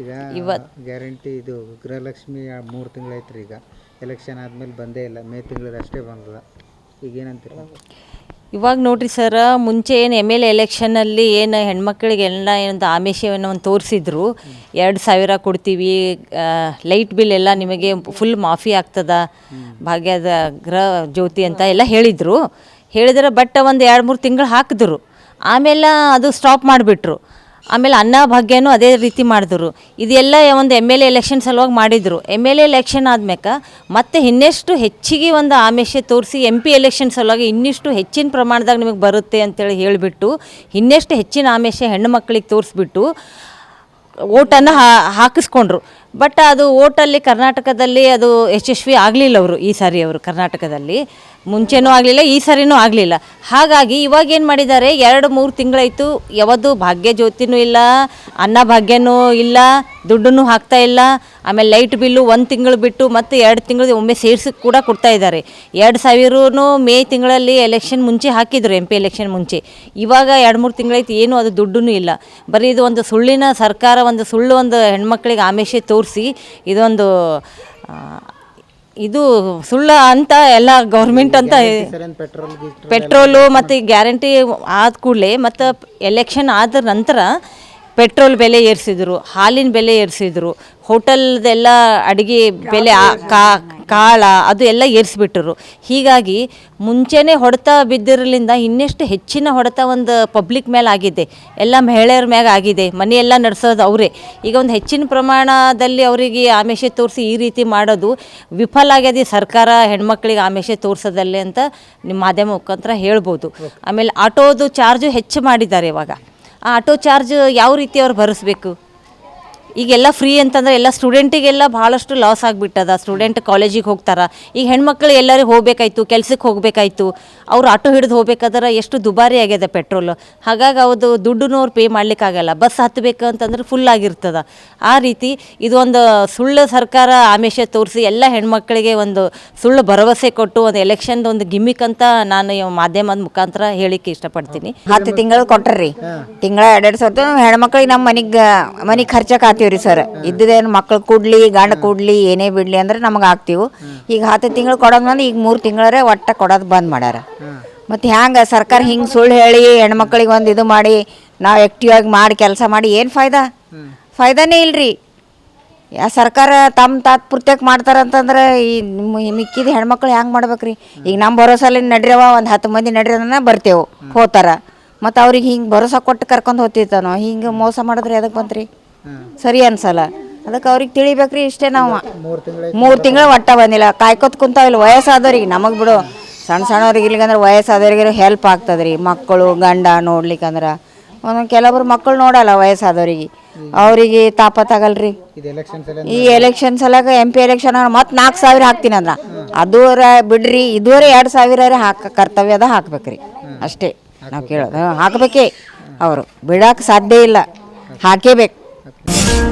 ಈಗ ಗ್ಯಾರಂಟಿ ಇದು ಗೃಹಲಕ್ಷ್ಮಿ ಮೂರು ತಿಂಗಳೈತ್ರಿ ಈಗ. ಎಲೆಕ್ಷನ್ ಆದ್ಮೇಲೆ ಬಂದೇ ಇಲ್ಲ. ಮೇ ತಿಂಗಳದ ಅಷ್ಟೇ ಬಂದದ. ಈಗ ಏನಂತೀರ ಇವಾಗ ನೋಡ್ರಿ ಸರ್ ಮುಂಚೆ ಏನು ಎಂ ಎಲ್ ಎಲೆಕ್ಷನಲ್ಲಿ ಏನು ಹೆಣ್ಮಕ್ಳಿಗೆಲ್ಲ ಏನಂತ ಆಮಿಷವನ್ನು ಒಂದು ತೋರಿಸಿದ್ರು. ಎರಡು ಸಾವಿರ ಕೊಡ್ತೀವಿ ಲೈಟ್ ಬಿಲ್ ಎಲ್ಲ ನಿಮಗೆ ಫುಲ್ ಮಾಫಿ ಆಗ್ತದ. ಭಾಗ್ಯದ ಗೃಹ ಜ್ಯೋತಿ ಅಂತ ಎಲ್ಲ ಹೇಳಿದರು. ಹೇಳಿದ್ರೆ ಬಟ್ ಒಂದು ಎರಡು ಮೂರು ತಿಂಗಳು ಹಾಕಿದ್ರು. ಆಮೇಲೆ ಅದು ಸ್ಟಾಪ್ ಮಾಡಿಬಿಟ್ರು. ಆಮೇಲೆ ಅನ್ನ ಭಾಗ್ಯನೂ ಅದೇ ರೀತಿ ಮಾಡಿದ್ರು. ಇದೆಲ್ಲ ಒಂದು ಎಂ ಎಲ್ ಎಲೆಕ್ಷನ್ ಸಲುವಾಗಿ ಮಾಡಿದರು. ಎಂ ಎಲ್ ಎ ಎಲೆಕ್ಷನ್ ಆದ್ಮೇಲೆ ಮತ್ತೆ ಇನ್ನೆಷ್ಟು ಹೆಚ್ಚಿಗೆ ಒಂದು ಆಮಿಷ ತೋರಿಸಿ ಎಂ ಪಿ ಎಲೆಕ್ಷನ್ ಸಲುವಾಗಿ ಇನ್ನಿಷ್ಟು ಹೆಚ್ಚಿನ ಪ್ರಮಾಣದಾಗ ನಿಮಗೆ ಬರುತ್ತೆ ಅಂತೇಳಿ ಹೇಳಿಬಿಟ್ಟು ಇನ್ನೆಷ್ಟು ಹೆಚ್ಚಿನ ಆಮಿಷ ಹೆಣ್ಣು ಮಕ್ಕಳಿಗೆ ತೋರಿಸ್ಬಿಟ್ಟು ಓಟನ್ನು ಹಾಕಿಸ್ಕೊಂಡ್ರು. ಬಟ್ ಅದು ಓಟಲ್ಲಿ ಕರ್ನಾಟಕದಲ್ಲಿ ಅದು ಯಶಸ್ವಿ ಆಗಲಿಲ್ಲ ಅವರು ಈ ಸಾರಿ ಅವರು ಕರ್ನಾಟಕದಲ್ಲಿ. ಮುಂಚೆನೂ ಆಗಲಿಲ್ಲ, ಈ ಸಾರಿನೂ ಆಗಲಿಲ್ಲ. ಹಾಗಾಗಿ ಇವಾಗ ಏನು ಮಾಡಿದ್ದಾರೆ, ಎರಡು ಮೂರು ತಿಂಗಳಾಯಿತು ಯಾವುದು ಭಾಗ್ಯ ಜ್ಯೋತಿನೂ ಇಲ್ಲ ಅನ್ನ ಭಾಗ್ಯನೂ ಇಲ್ಲ, ದುಡ್ಡನ್ನು ಹಾಕ್ತಾ ಇಲ್ಲ. ಆಮೇಲೆ ಲೈಟ್ ಬಿಲ್ಲು ಒಂದು ತಿಂಗಳು ಬಿಟ್ಟು ಮತ್ತು ಎರಡು ತಿಂಗಳು ಒಮ್ಮೆ ಸೇರಿಸಿ ಕೂಡ ಕೊಡ್ತಾ ಇದ್ದಾರೆ. ಎರಡು ಸಾವಿರನೂ ಮೇ ತಿಂಗಳಲ್ಲಿ ಎಲೆಕ್ಷನ್ ಮುಂಚೆ ಹಾಕಿದ್ರು ಎಂ ಪಿ ಎಲೆಕ್ಷನ್ ಮುಂಚೆ. ಇವಾಗ ಎರಡು ಮೂರು ತಿಂಗಳಾಯ್ತು ಏನು ಅದು ದುಡ್ಡೂ ಇಲ್ಲ. ಬರೀ ಇದು ಒಂದು ಸುಳ್ಳಿನ ಸರ್ಕಾರ ಒಂದು ಸುಳ್ಳು ಒಂದು ಹೆಣ್ಮಕ್ಳಿಗೆ ಆಮೇಶ ತೋರಿಸಿ ಇದೊಂದು ಇದು ಸುಳ್ಳ ಅಂತ ಎಲ್ಲ ಗೌರ್ಮೆಂಟ್ ಅಂತ ಪೆಟ್ರೋಲು ಮತ್ತು ಗ್ಯಾರಂಟಿ ಆದ ಕೂಡಲೇ ಮತ್ತು ಎಲೆಕ್ಷನ್ ಆದ ನಂತರ ಪೆಟ್ರೋಲ್ ಬೆಲೆ ಏರಿಸಿದ್ರು ಹಾಲಿನ ಬೆಲೆ ಏರಿಸಿದ್ರು ಹೋಟೆಲ್ದೆಲ್ಲ ಅಡುಗೆ ಬೆಲೆ ಕಾಳ ಅದು ಎಲ್ಲ ಏರಿಸ್ಬಿಟ್ರು ಹೀಗಾಗಿ ಮುಂಚೆನೇ ಹೊಡೆತ ಬಿದ್ದಿರಲಿಂದ ಇನ್ನೆಷ್ಟು ಹೆಚ್ಚಿನ ಹೊಡೆತ ಒಂದು ಪಬ್ಲಿಕ್ ಮೇಲೆ ಆಗಿದೆ. ಎಲ್ಲ ಮಹಿಳೆಯರ ಮ್ಯಾಗ ಆಗಿದೆ. ಮನೆಯೆಲ್ಲ ನಡೆಸೋದು ಅವರೇ. ಈಗ ಒಂದು ಹೆಚ್ಚಿನ ಪ್ರಮಾಣದಲ್ಲಿ ಅವರಿಗೆ ಆಮಿಷ ತೋರಿಸಿ ಈ ರೀತಿ ಮಾಡೋದು ವಿಫಲ ಆಗ್ಯದ ಸರ್ಕಾರ ಹೆಣ್ಮಕ್ಳಿಗೆ ಆಮಿಷ ತೋರಿಸೋದಲ್ಲೇ ಅಂತ ನಿಮ್ಮ ಮಾಧ್ಯಮ ಮುಖಾಂತರ ಹೇಳ್ಬೋದು. ಆಮೇಲೆ ಆಟೋದು ಚಾರ್ಜು ಹೆಚ್ಚು ಮಾಡಿದ್ದಾರೆ ಇವಾಗ. ಆಟೋ ಚಾರ್ಜ್ ಯಾವ ರೀತಿ ಅವ್ರು ಭರಿಸ್ಬೇಕು? ಈಗೆಲ್ಲ ಫ್ರೀ ಅಂತಂದ್ರೆ ಎಲ್ಲ ಸ್ಟೂಡೆಂಟಿಗೆಲ್ಲ ಭಾಳಷ್ಟು ಲಾಸ್ ಆಗಿಬಿಟ್ಟದ. ಸ್ಟೂಡೆಂಟ್ ಕಾಲೇಜಿಗೆ ಹೋಗ್ತಾರ. ಈಗ ಹೆಣ್ಮಕ್ಳು ಎಲ್ಲರಿಗೆ ಹೋಗ್ಬೇಕಾಯ್ತು ಕೆಲ್ಸಕ್ಕೆ ಹೋಗ್ಬೇಕಾಯ್ತು. ಅವ್ರು ಆಟೋ ಹಿಡಿದು ಹೋಗ್ಬೇಕಾದ್ರೆ ಎಷ್ಟು ದುಬಾರಿ ಆಗ್ಯದ ಪೆಟ್ರೋಲ್ ಹಾಗಾಗಿ ಅವ್ರದ್ದು ದುಡ್ಡನ್ನು ಅವ್ರು ಪೇ ಮಾಡ್ಲಿಕ್ಕಾಗಲ್ಲ. ಬಸ್ ಹತ್ತಬೇಕು ಅಂತಂದ್ರೆ ಫುಲ್ ಆಗಿರ್ತದ. ಆ ರೀತಿ ಇದೊಂದು ಸುಳ್ಳು ಸರ್ಕಾರ ಆಮಿಷ ತೋರಿಸಿ ಎಲ್ಲ ಹೆಣ್ಮಕ್ಳಿಗೆ ಒಂದು ಸುಳ್ಳು ಭರವಸೆ ಕೊಟ್ಟು ಒಂದು ಎಲೆಕ್ಷನ್ ಒಂದು ಗಿಮಿಕ್ ಅಂತ ನಾನು ಈ ಮಾಧ್ಯಮದ ಮುಖಾಂತರ ಹೇಳಿಕ್ಕೆ ಇಷ್ಟಪಡ್ತೀನಿ. ಹತ್ತು ತಿಂಗಳು ಕೊಟ್ಟರ್ರಿ ತಿಂಗಳ ಎರಡೆರಡು ಸಾವಿರ ಹೆಣ್ಮಕ್ಳಿಗೆ ನಮ್ಮ ಮನೆಗೆ ಮನೆಗೆ ಖರ್ಚಕ್ಕೆ ಹಾಕ್ತೀವ್ರಿ ಸರ್. ಇದ್ದದೇನು ಮಕ್ಳು ಕೂಡ್ಲಿ, ಗಂಡ ಕೂಡ್ಲಿ, ಏನೇ ಬಿಡ್ಲಿ ಅಂದ್ರೆ ನಮಗೆ ಹಾಕ್ತೀವಿ ಈಗ ಹತ್ತು ತಿಂಗಳು ಕೊಡೋದು ಬಂದು ಈಗ ಮೂರು ತಿಂಗಳರೇ ಒಟ್ಟ ಕೊಡೋದು ಬಂದ್ ಮಾಡ್ಯಾರ. ಮತ್ತು ಹ್ಯಾಂಗ ಸರ್ಕಾರ ಹಿಂಗೆ ಸುಳ್ಳು ಹೇಳಿ ಹೆಣ್ಮಕ್ಳಿಗೆ ಒಂದು ಇದು ಮಾಡಿ ನಾವು ಆ್ಯಕ್ಟಿವ್ ಆಗಿ ಮಾಡಿ ಕೆಲಸ ಮಾಡಿ ಏನು ಫಾಯ್ದಾ? ಫಾಯ್ದಾನೇ ಇಲ್ರಿ. ಯಾ ಸರ್ಕಾರ ತಮ್ಮ ತಾತ್ ಪೂರ್ತಿಯಾಗಿ ಮಾಡ್ತಾರಂತಂದ್ರೆ ಈ ಮಿಕ್ಕಿದ ಹೆಣ್ಮಕ್ಳು ಹೆಂಗೆ ಮಾಡ್ಬೇಕ್ರಿ? ಈಗ ನಮ್ಮ ಭರೋಸಲ್ಲಿ ನಡ್ರವ, ಒಂದು ಹತ್ತು ಮಂದಿ ನಡ್ರಿ ಬರ್ತೇವೆ ಹೋತಾರ. ಮತ್ತು ಅವ್ರಿಗೆ ಹಿಂಗೆ ಭರೋಸಾ ಕೊಟ್ಟು ಕರ್ಕೊಂಡು ಹೋಗ್ತಿರ್ತಾನೋ ಹಿಂಗೆ ಮೋಸ ಮಾಡಿದ್ರೆ ಎದಕ್ಕೆ ಬಂತ್ರಿ? ಸರಿ ಅನ್ಸಲ್ಲ. ಅದಕ್ಕೆ ಅವ್ರಿಗೆ ತಿಳಿಬೇಕ್ರಿ ಇಷ್ಟೇ ನಾವು. ಮೂರು ತಿಂಗಳ ಒಟ್ಟ ಬಂದಿಲ್ಲ. ಕಾಯ್ಕೊತ್ ಕುಂತಾವಿಲ್ಲ ವಯಸ್ಸಾದವ್ರಿಗೆ. ನಮಗೆ ಬಿಡು ಸಣ್ಣ ಸಣ್ಣವ್ರಿಗೆ ಇಲ್ಲಿಗಂದ್ರೆ ವಯಸ್ಸಾದವ್ರಿಗೆ ಹೆಲ್ಪ್ ಆಗ್ತದ್ರಿ. ಮಕ್ಕಳು ಗಂಡ ನೋಡ್ಲಿಕ್ಕಂದ್ರೆ. ಒಂದೊಂದು ಕೆಲವೊಬ್ರು ಮಕ್ಕಳು ನೋಡಲ್ಲ ವಯಸ್ಸಾದವ್ರಿಗೆ. ಅವರಿಗೆ ತಾಪತ್ತಾಗಲ್ರಿ ಈ ಎಲೆಕ್ಷನ್ ಸಲಾಗ ಎಂ ಪಿ ಎಲೆಕ್ಷನ್ ಮತ್ತೆ ನಾಲ್ಕು ಸಾವಿರ ಹಾಕ್ತೀನಿ ಅಂದ್ರ. ಅದೂರ ಬಿಡ್ರಿ ಇದುವರೆ ಎರಡು ಸಾವಿರ ಹಾಕ ಕರ್ತವ್ಯದ ಹಾಕ್ಬೇಕ್ರಿ. ಅಷ್ಟೇ ನಾವು ಕೇಳೋದು. ಹಾಕಬೇಕೇ ಹಾಕ್ಬೇಕೇ ಅವರು. ಬಿಡಕ್ಕೆ ಸಾಧ್ಯ ಇಲ್ಲ. ಹಾಕೇಬೇಕು. Thank you.